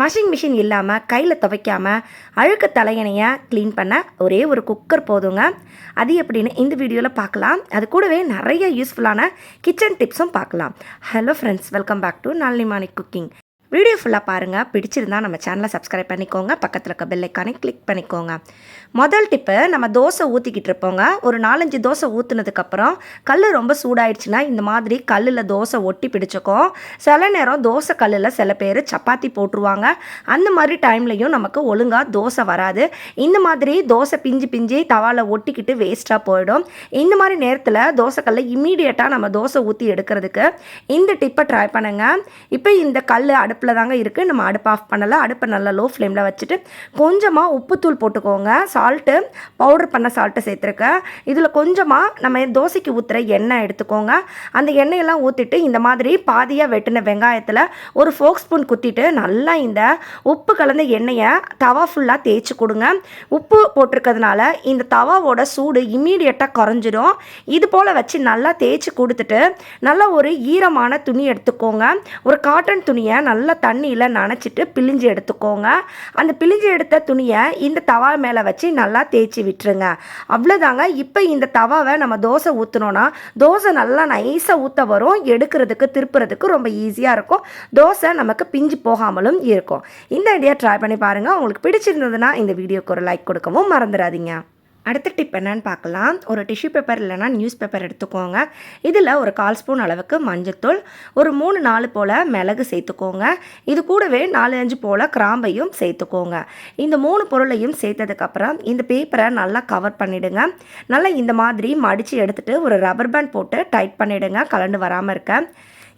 Washing machine இல்லாமல் கையில் துவைக்காமல் அழுக்கு தலையணையை க்ளீன் பண்ண ஒரே ஒரு குக்கர் போதுங்க. அது எப்படின்னு இந்த வீடியோவில் பார்க்கலாம். அது கூடவே நிறைய யூஸ்ஃபுல்லான கிச்சன் டிப்ஸும் பார்க்கலாம். Hello friends welcome back to Nalini morning cooking video ஃபுல்லாக பாருங்கள் பிடிச்சிருந்தா நம்ம சேனலை சப்ஸ்கிரைப் பண்ணிக்கோங்க. பக்கத்தில் இருக்க பெல்லைக்கானே கிளிக் பண்ணிக்கோங்க. முதல் டிப்பு நம்ம தோசை ஊற்றிக்கிட்டு இருப்போங்க. ஒரு நாலஞ்சு தோசை ஊற்றுனதுக்கப்புறம் கல் ரொம்ப சூடாயிடுச்சுன்னா இந்த மாதிரி கல்லில் தோசை ஒட்டி பிடிச்சிக்கும். சில நேரம் தோசை கல்லில் சில பேர் சப்பாத்தி போட்டுருவாங்க. அந்த மாதிரி டைம்லையும் நமக்கு ஒழுங்காக தோசை வராது. இந்த மாதிரி தோசை பிஞ்சு பிஞ்சு தவாவில் ஒட்டிக்கிட்டு வேஸ்ட்டாக போயிடும். இந்த மாதிரி நேரத்தில் தோசை கல்லை இம்மீடியட்டாக நம்ம தோசை ஊற்றி எடுக்கிறதுக்கு இந்த டிப்பை ட்ரை பண்ணுங்க. இப்போ இந்த கல் அடுப்பு அடுப்பில் தாங்க இருக்குது நம்ம அடுப்பு ஆஃப் பண்ணலை. அடுப்பை நல்லா லோ ஃப்ளேமில் வச்சுட்டு கொஞ்சமாக உப்புத்தூள் போட்டுக்கோங்க. சால்ட்டு பவுடர் பண்ண சால்ட்டை சேர்த்துருக்கேன் இதில் கொஞ்சமாக நம்ம தோசைக்கு ஊற்றுற எண்ணெய் எடுத்துக்கோங்க. அந்த எண்ணெயெல்லாம் ஊற்றிட்டு இந்த மாதிரி பாதியாக வெட்டின வெங்காயத்தில் ஒரு ஃபோக் ஸ்பூன் குத்திட்டு நல்லா இந்த உப்பு கலந்த எண்ணெயை தவா ஃபுல்லாக தேய்ச்சி கொடுங்க. உப்பு போட்டிருக்கிறதுனால இந்த தவாவோட சூடு இம்மீடியட்டாக குறைஞ்சிடும். இது போல் வச்சு நல்லா தேய்ச்சி கொடுத்துட்டு நல்லா ஒரு ஈரமான துணி எடுத்துக்கோங்க. ஒரு காட்டன் துணியை நல்லா தண்ணியில் நனைச்சிட்டு பிழிஞ்சு எடுத்துக்கோங்க. அந்த பிழிஞ்சு எடுத்த துணியை இந்த தவா மேலே வச்சு நல்லா தேய்ச்சி விட்டுருங்க. அவ்வளோதாங்க இப்போ இந்த தவாவை நம்ம தோசை ஊற்றினோன்னா தோசை நல்லா நைஸாக ஊற்ற வரும். எடுக்கிறதுக்கு திருப்புறதுக்கு ரொம்ப ஈஸியாக இருக்கும். தோசை நமக்கு பிஞ்சு போகாமலும் இருக்கும். இந்த ஐடியா ட்ரை பண்ணி பாருங்கள் உங்களுக்கு பிடிச்சிருந்ததுன்னா இந்த வீடியோக்கு ஒரு லைக் கொடுக்கவும் மறந்துடாதீங்க. அடுத்த டிப் என்னன்னு பார்க்கலாம். ஒரு டிஷ்யூ பேப்பர் இல்லைனா நியூஸ் பேப்பர் எடுத்துக்கோங்க. இதில் ஒரு கால் ஸ்பூன் அளவுக்கு மஞ்சத்தூள் ஒரு மூணு நாலு போல் மிளகு சேர்த்துக்கோங்க. இது கூடவே நாலு அஞ்சு போல் கிராம்பையும் சேர்த்துக்கோங்க. இந்த மூணு பொருளையும் சேர்த்ததுக்கப்புறம் இந்த பேப்பரை நல்லா கவர் பண்ணிவிடுங்க நல்லா இந்த மாதிரி மடித்து எடுத்துகிட்டு ஒரு ரப்பர் பேண்ட் போட்டு டைட் பண்ணிவிடுங்க கலண்டு வராமல் இருக்க.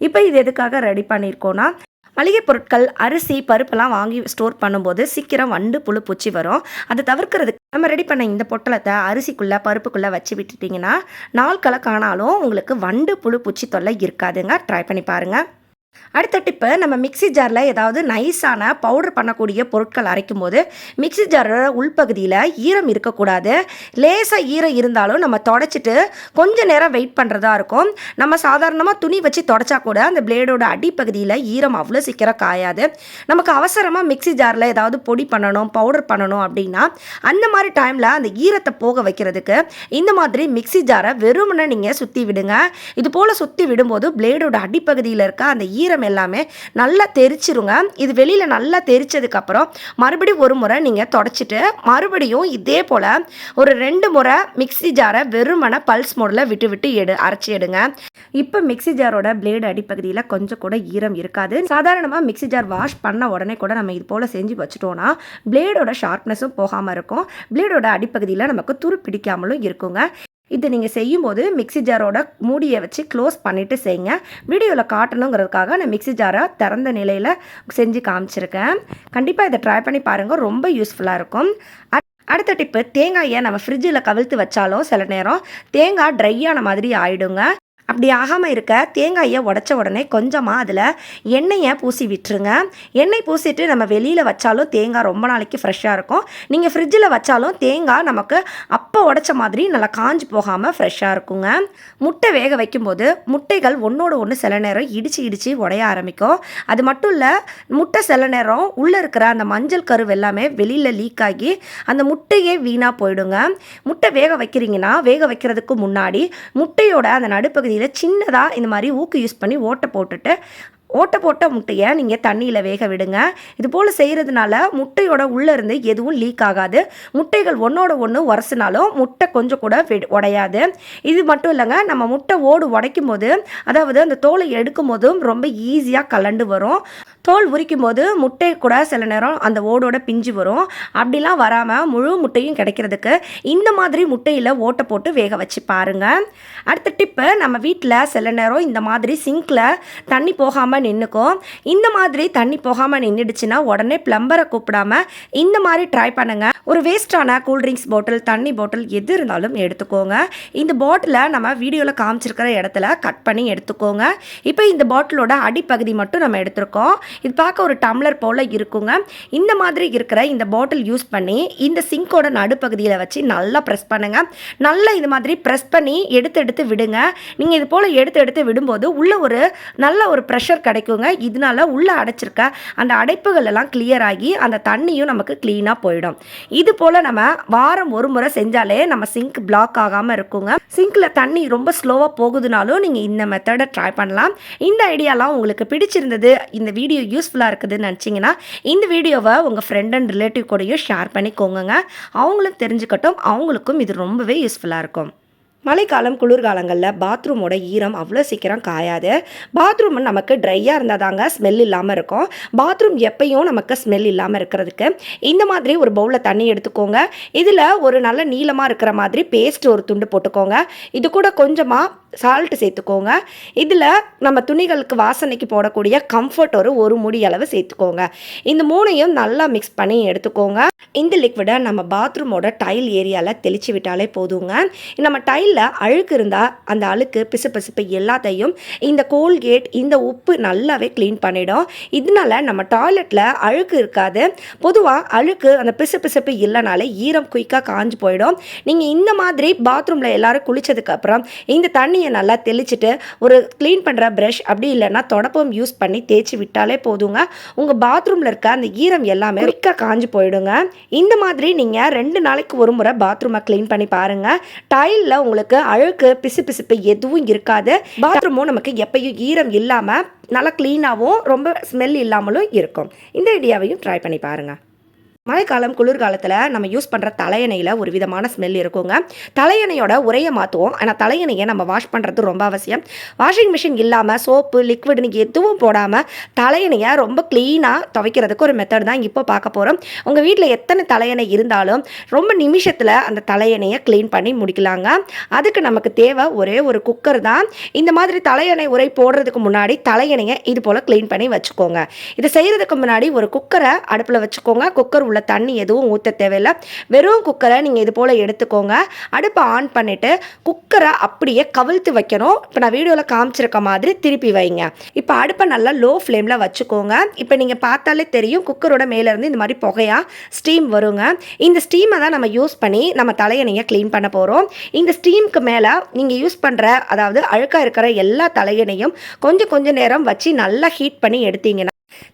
இப்போ இது எதுக்காக ரெடி பண்ணியிருக்கோன்னா மளிகை பொருட்கள் அரிசி பருப்பெல்லாம் வாங்கி ஸ்டோர் பண்ணும்போது சீக்கிரம் வண்டு புழு பூச்சி வரும். அதை தவிர்க்கிறதுக்கு நம்ம ரெடி பண்ண இந்த பொட்டலத்தை அரிசிக்குள்ளே பருப்புக்குள்ளே வச்சு விட்டுட்டிங்கன்னா நாள் கணக்கானாலும் உங்களுக்கு வண்டு புழு பூச்சி தொல்லை இருக்காதுங்க. ட்ரை பண்ணி பாருங்கள் அடுத்த டிப்பு நம்ம மிக்ஸி ஜாரில் ஏதாவது நைஸான பவுடர் பண்ணக்கூடிய பொருட்கள் அரைக்கும் போது மிக்ஸி ஜாரோட உள்பகுதியில் ஈரம் இருக்கக்கூடாது. லேசாக ஈரம் இருந்தாலும் நம்ம தொடச்சிட்டு கொஞ்ச நேரம் வெயிட் பண்ணுறதா இருக்கும். நம்ம சாதாரணமாக துணி வச்சு தொடச்சா கூட அந்த பிளேடோட அடிப்பகுதியில் ஈரம் அவ்வளோ சீக்கிரம் காயாது. நமக்கு அவசரமாக மிக்ஸி ஜாரில் ஏதாவது பொடி பண்ணணும் பவுடர் பண்ணணும் அப்படின்னா அந்த மாதிரி டைமில் அந்த ஈரத்தை போக வைக்கிறதுக்கு இந்த மாதிரி மிக்ஸி ஜாரை வெறுமனை நீங்கள் சுற்றி விடுங்க. இது போல் சுற்றி விடும்போது பிளேடோட அடிப்பகுதியில் இருக்க அந்த ஈரம் ஈரம் எல்லாமே நல்லா தெரிச்சிருங்க. இது வெளியில் நல்லா தெரிச்சதுக்கப்புறம் மறுபடியும் ஒரு முறை நீங்கள் தொடச்சிட்டு மறுபடியும் இதே போல் ஒரு ரெண்டு முறை மிக்ஸி ஜாரை வெறுமனை பல்ஸ் மோடில் விட்டு விட்டு எடு அரைச்சி எடுங்க. இப்போ மிக்ஸி ஜாரோட பிளேடு அடிப்பகுதியில் கொஞ்சம் கூட ஈரம் இருக்காது. சாதாரணமாக மிக்ஸி ஜார் வாஷ் பண்ண உடனே கூட நம்ம இது போல் செஞ்சு வச்சுட்டோன்னா பிளேடோட ஷார்ப்னஸும் போகாமல் இருக்கும். பிளேடோட அடிப்பகுதியில் நமக்கு துரு பிடிக்காமலும் இருக்குங்க. இது நீங்கள் செய்யும்போது மிக்ஸி ஜாரோட மூடியை வச்சு க்ளோஸ் பண்ணிவிட்டு செய்யுங்க வீடியோவில் காட்டணுங்கிறதுக்காக நான் மிக்ஸி ஜாரை திறந்த நிலையில் செஞ்சு காமிச்சிருக்கேன். கண்டிப்பாக இதை ட்ரை பண்ணி பாருங்கள் ரொம்ப யூஸ்ஃபுல்லாக இருக்கும். அடுத்த டிப்பு தேங்காயை நம்ம ஃப்ரிட்ஜில் கவிழ்த்து வச்சாலும் சில நேரம் தேங்காய் ட்ரை ஆன மாதிரி ஆயிடுங்க. அப்படி ஆகாமல் இருக்க தேங்காயை உடச்ச உடனே கொஞ்சமாக அதில் எண்ணெயை பூசி விட்டுருங்க. எண்ணெய் பூசிட்டு நம்ம வெளியில் வச்சாலும் தேங்காய் ரொம்ப நாளைக்கு ஃப்ரெஷ்ஷாக இருக்கும். நீங்கள் ஃப்ரிட்ஜில் வச்சாலும் தேங்காய் நமக்கு அப்போ உடச்ச மாதிரி நல்லா காஞ்சி போகாமல் ஃப்ரெஷ்ஷாக இருக்குங்க. முட்டை வேக வைக்கும்போது முட்டைகள் ஒன்றோட ஒன்று சில நேரம் இடித்து இடித்து உடைய ஆரம்பிக்கும். அது மட்டும் இல்லை முட்டை சில நேரம் உள்ளே இருக்கிற அந்த மஞ்சள் கரு எல்லாமே வெளியில் லீக் ஆகி அந்த முட்டையே வீணாக போயிடுங்க. முட்டை வேக வைக்கிறீங்கன்னா வேக வைக்கிறதுக்கு முன்னாடி முட்டையோட அந்த பகுதியில் சின்னதாக இந்த மாதிரி ஊக்கு யூஸ் பண்ணி ஓட்டை போட்டுட்டு ஓட்டை போட்ட முட்டையை நீங்கள் தண்ணியில் வேக விடுங்க. இது போல் செய்கிறதுனால முட்டையோட உள்ளேருந்து எதுவும் லீக் ஆகாது. முட்டைகள் ஒன்றோட ஒன்று உரசினாலும் முட்டை கொஞ்சம் கூட உடையாது. இது மட்டும் இல்லைங்க நம்ம முட்டை ஓடு உடைக்கும் போது அதாவது அந்த தோலை எடுக்கும் போதும் ரொம்ப ஈஸியாக கலண்டு வரும். தோல் உரிக்கும் போது முட்டை கூட சில நேரம் அந்த ஓடோட பிஞ்சு வரும். அப்படிலாம் வராமல் முழு முட்டையும் கிடைக்கிறதுக்கு இந்த மாதிரி முட்டையில் ஓட்டை போட்டு வேக வச்சு பாருங்க. அடுத்த டிப்பு நம்ம வீட்டில் சில நேரம் இந்த மாதிரி சிங்க்கில் தண்ணி போகாமல் நின்றுக்கும் இந்த மாதிரி தண்ணி போகாமல் நின்றுடுச்சுன்னா உடனே ப்ளம்பரை கூப்பிடாம இந்த மாதிரி ட்ரை பண்ணுங்கள் ஒரு வேஸ்டான கூல்ட்ரிங்க்ஸ் பாட்டில் தண்ணி பாட்டில் எது இருந்தாலும் எடுத்துக்கோங்க. இந்த பாட்டிலை நம்ம வீடியோவில் காமிச்சிருக்கிற இடத்துல கட் பண்ணி எடுத்துக்கோங்க. இப்போ இந்த பாட்டிலோட அடிப்பகுதி மட்டும் நம்ம எடுத்திருக்கோம். இது பார்க்க ஒரு டம்ளர் போல் இருக்குங்க. இந்த மாதிரி இருக்கிற இந்த பாட்டில் யூஸ் பண்ணி இந்த சிங்கோட நடுப்பகுதியில் வச்சு நல்லா ப்ரெஸ் பண்ணுங்க. நல்லா இது மாதிரி ப்ரெஸ் பண்ணி எடுத்து எடுத்து விடுங்க. நீங்கள் இது போல் எடுத்து எடுத்து விடும்போது உள்ள ஒரு நல்ல ஒரு ப்ரெஷர் கிடைக்குங்க. இதனால உள்ள அடைச்சிருக்க அந்த அடைப்புகள் எல்லாம் கிளியர் ஆகி அந்த தண்ணியும் நமக்கு க்ளீனாக போயிடும். இது போல் நம்ம வாரம் ஒரு முறை செஞ்சாலே நம்ம சிங்க் பிளாக் ஆகாமல் இருக்குங்க. சிங்கில் தண்ணி ரொம்ப ஸ்லோவாக போகுதுனாலும் நீங்கள் இந்த மெத்தடை ட்ரை பண்ணலாம். இந்த ஐடியாலாம் உங்களுக்கு பிடிச்சிருந்தது இந்த வீடியோ யூஸ்ஃபுல்லாக இருக்குதுன்னு நினச்சிங்கன்னா இந்த வீடியோவை உங்கள் ஃப்ரெண்ட் அண்ட் ரிலேட்டிவ் கூடயும் ஷேர் பண்ணிக்கோங்க அவங்களும் தெரிஞ்சுக்கட்டும் அவங்களுக்கும் இது ரொம்பவே யூஸ்ஃபுல்லாக இருக்கும். மழைக்காலம் குளிர்காலங்களில் பாத்ரூமோட ஈரம் அவ்வளோ சீக்கிரம் காயாது. பாத்ரூம் நமக்கு ட்ரையாக இருந்தால் தாங்க ஸ்மெல் இல்லாமல் இருக்கும். பாத்ரூம் எப்பயும் நமக்கு ஸ்மெல் இல்லாமல் இருக்கிறதுக்கு. இந்த மாதிரி ஒரு பவுலில் தண்ணி எடுத்துக்கோங்க. இதில் ஒரு நல்ல நீளமாக இருக்கிற மாதிரி பேஸ்ட் ஒரு துண்டு போட்டுக்கோங்க. இது கூட கொஞ்சமாக சால்ட்டு சேர்த்துக்கோங்க. இதில் நம்ம துணிகளுக்கு வாசனைக்கு போடக்கூடிய கம்ஃபர்ட் ஒரு ஒரு முடி அளவு சேர்த்துக்கோங்க. இந்த மூணையும் நல்லா மிக்ஸ் பண்ணி எடுத்துக்கோங்க. இந்த லிக்விடை நம்ம பாத்ரூமோட டைல் ஏரியாவில் தெளித்து விட்டாலே போதுங்க. நம்ம டைல் பல்லில் அழுக்கு இருந்தால் அந்த அழுக்கு பிசு பிசுப்பு எல்லாத்தையும் இந்த கோல்கேட் இந்த உப்பு நல்லாவே க்ளீன் பண்ணிடும். இதனால நம்ம டாய்லெட்டில் அழுக்கு இருக்காது. பொதுவாக அழுக்கு அந்த பிசு பிசுப்பு இல்லைனாலே ஈரம் குயிக்காக காஞ்சு போயிடும். நீங்கள் இந்த மாதிரி பாத்ரூமில் எல்லோரும் குளித்ததுக்கப்புறம் இந்த தண்ணியை நல்லா தெளிச்சிட்டு ஒரு க்ளீன் பண்ணுற ப்ரஷ் அப்படி இல்லைன்னா தொடப்பம் யூஸ் பண்ணி தேய்ச்சி விட்டாலே போதுங்க. உங்கள் பாத்ரூமில் இருக்க அந்த ஈரம் எல்லாமே குயிக்காக காஞ்சு போயிடுங்க. இந்த மாதிரி நீங்கள் ரெண்டு நாளைக்கு ஒரு முறை பாத்ரூமை க்ளீன் பண்ணி பாருங்கள் டைலில் உங்களுக்கு அழுக்கு பிசு பிசுப்பு எதுவும் இருக்காது. பாத்ரூமும் நமக்கு எப்பயும் ஈரம் இல்லாமல் நல்லா க்ளீனாகவும் ரொம்ப ஸ்மெல் இல்லாமலும் இருக்கும். இந்த ஐடியாவையும் ட்ரை பண்ணி பாருங்கள் மழைக்காலம் குளிர்காலத்தில் நம்ம யூஸ் பண்ணுற தலையணையில் ஒரு விதமான ஸ்மெல் இருக்குங்க. தலையணையோட உரையை மாற்றுவோம் ஆனால் தலையணையை நம்ம வாஷ் பண்ணுறது ரொம்ப அவசியம். வாஷிங் மிஷின் இல்லாமல் சோப்பு லிக்விட்னு எதுவும் போடாமல் தலையணையை ரொம்ப க்ளீனாக துவைக்கிறதுக்கு ஒரு மெத்தட் தான் இப்போ பார்க்க போகிறோம் உங்கள் வீட்டில் எத்தனை தலையணை இருந்தாலும் ரொம்ப நிமிஷத்தில் அந்த தலையணையை க்ளீன் பண்ணி முடிக்கலாங்க. அதுக்கு நமக்கு தேவை ஒரே ஒரு குக்கர் தான். இந்த மாதிரி தலையணை உரை போடுறதுக்கு முன்னாடி தலையணையை இது போல் க்ளீன் பண்ணி வச்சுக்கோங்க. இதை செய்கிறதுக்கு முன்னாடி ஒரு குக்கரை அடுப்பில் வச்சுக்கோங்க. குக்கர் உள்ள தண்ணி எதுவும் ஊற்ற தேவையில்லை. வெறும் குக்கரை நீங்கள் இது போல் எடுத்துக்கோங்க. அடுப்பை ஆன் பண்ணிவிட்டு குக்கரை அப்படியே கவிழ்த்து வைக்கணும். இப்போ நான் வீடியோவில் காமிச்சிருக்க மாதிரி திருப்பி வைங்க. இப்போ அடுப்பை நல்லா லோ ஃப்ளேமில் வச்சுக்கோங்க. இப்போ நீங்கள் பார்த்தாலே தெரியும் குக்கரோட மேலேருந்து இந்த மாதிரி புகையாக ஸ்டீம் வருங்க. இந்த ஸ்டீமை தான் நம்ம யூஸ் பண்ணி நம்ம தலையணையை க்ளீன் பண்ண போகிறோம் இந்த ஸ்டீமுக்கு மேலே நீங்கள் யூஸ் பண்ணுற அதாவது அழுக்காக இருக்கிற எல்லா தலையணையும் கொஞ்சம் கொஞ்சம் நேரம் வச்சு நல்லா ஹீட் பண்ணி எடுத்தீங்கன்னா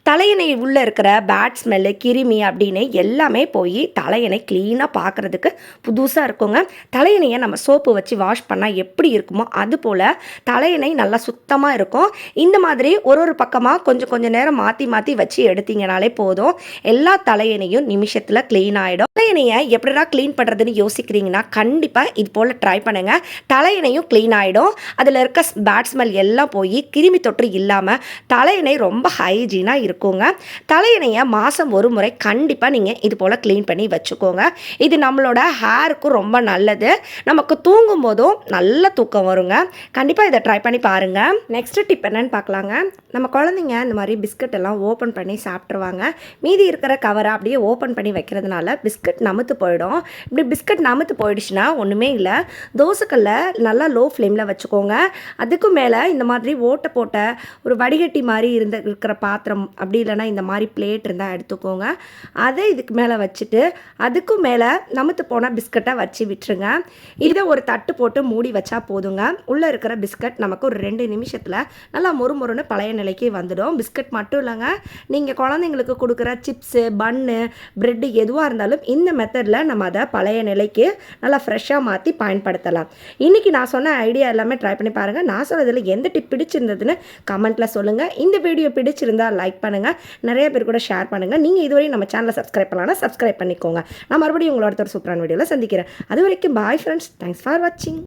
தலையணை உள்ளே இருக்கிற பேட் ஸ்மெல்லு கிருமி அப்படின்னு எல்லாமே போய் தலையணை க்ளீனாக பார்க்குறதுக்கு புதுசாக இருக்குங்க. தலையணையை நம்ம சோப்பு வச்சு வாஷ் பண்ணால் எப்படி இருக்குமோ அது போல் தலையணை நல்லா சுத்தமாக இருக்கும். இந்த மாதிரி ஒரு ஒரு பக்கமாக கொஞ்சம் கொஞ்சம் நேரம் மாற்றி மாற்றி வச்சு எடுத்தீங்கனாலே போதும். எல்லா தலையணையும் நிமிஷத்தில் க்ளீன் ஆகிடும் தலையணையை எப்படிடா க்ளீன் பண்ணுறதுன்னு யோசிக்கிறீங்கன்னா கண்டிப்பாக இது போல் ட்ரை பண்ணுங்கள் தலையணையும் க்ளீன் ஆகிடும் அதில் இருக்க பேட் ஸ்மெல் எல்லாம் போய் கிருமி தொற்று இல்லாமல் தலையணை ரொம்ப ஹைஜீனாக இருக்குங்க. தலையணையை மாதம் ஒரு முறை கண்டிப்பாக நீங்கள் இது போல் க்ளீன் பண்ணி வச்சுக்கோங்க. இது நம்மளோட ஹேருக்கும் ரொம்ப நல்லது. நமக்கு தூங்கும் போதும் நல்ல தூக்கம் வருங்க. கண்டிப்பாக இதை ட்ரை பண்ணி பாருங்கள் நெக்ஸ்ட் டிப் என்னன்னு பார்க்கலாங்க. நம்ம குழந்தைங்க இந்த மாதிரி பிஸ்கட் எல்லாம் ஓப்பன் பண்ணி சாப்பிட்ருவாங்க மீதி இருக்கிற கவரை அப்படியே ஓப்பன் பண்ணி வைக்கிறதுனால பிஸ்கட் நமுத்து போயிடும். இப்படி பிஸ்கட் நமுத்து போயிடுச்சுன்னா ஒன்றுமே இல்லை. தோசைக்கல்ல நல்லா லோ ஃப்ளேமில் வச்சுக்கோங்க. அதுக்கும் மேலே இந்த மாதிரி ஓட்டை போட்ட ஒரு வடிகட்டி மாதிரி இருந்த இருக்கிற பாத்திரம் அப்படி இல்லைன்னா இந்த மாதிரி பிளேட் இருந்தால் எடுத்துக்கோங்க. அதை இதுக்கு மேலே வச்சுட்டு அதுக்கும் மேலே நமத்து போனால் பிஸ்கட்டை வச்சு விட்டுருங்க. இதை ஒரு தட்டு போட்டு மூடி வச்சா போதுங்க. உள்ளே இருக்கிற பிஸ்கட் நமக்கு ஒரு ரெண்டு நிமிஷத்தில் நல்லா மொறுமொறுன்னு பழைய நிலைக்கு வந்துடும். பிஸ்கட் மட்டும் இல்லைங்க. நீங்கள் குழந்தைங்களுக்கு கொடுக்குற சிப்ஸு பன்னு ப்ரெட்டு எதுவாக இருந்தாலும் இந்த மெத்தடில் நம்ம அதை பழைய நிலைக்கு நல்லா ஃப்ரெஷ்ஷாக மாற்றி பயன்படுத்தலாம். இன்றைக்கி நான் சொன்ன ஐடியா எல்லாமே ட்ரை பண்ணி பாருங்கள் நான் சொன்னதில் எந்த டிப் பிடிச்சிருந்ததுன்னு கமெண்ட்டில் சொல்லுங்கள் இந்த வீடியோ பிடிச்சிருந்தா லைக் பண்ணுங்கள் நிறைய பேர் கூட ஷேர் பண்ணுங்கள் நீங்கள் இதுவரை நம்ம சேனலை சப்ஸ்கிரைப் பண்ணலாம் சப்ஸ்கிரைப் பண்ணிக்கோங்க. நான் மறுபடியும் உங்களோட ஒரு சூப்பரான வீடியோவில் சந்திக்கிறேன். அது வரைக்கும் பாய் ஃப்ரெண்ட்ஸ் தேங்க்ஸ் ஃபார் வாட்சிங்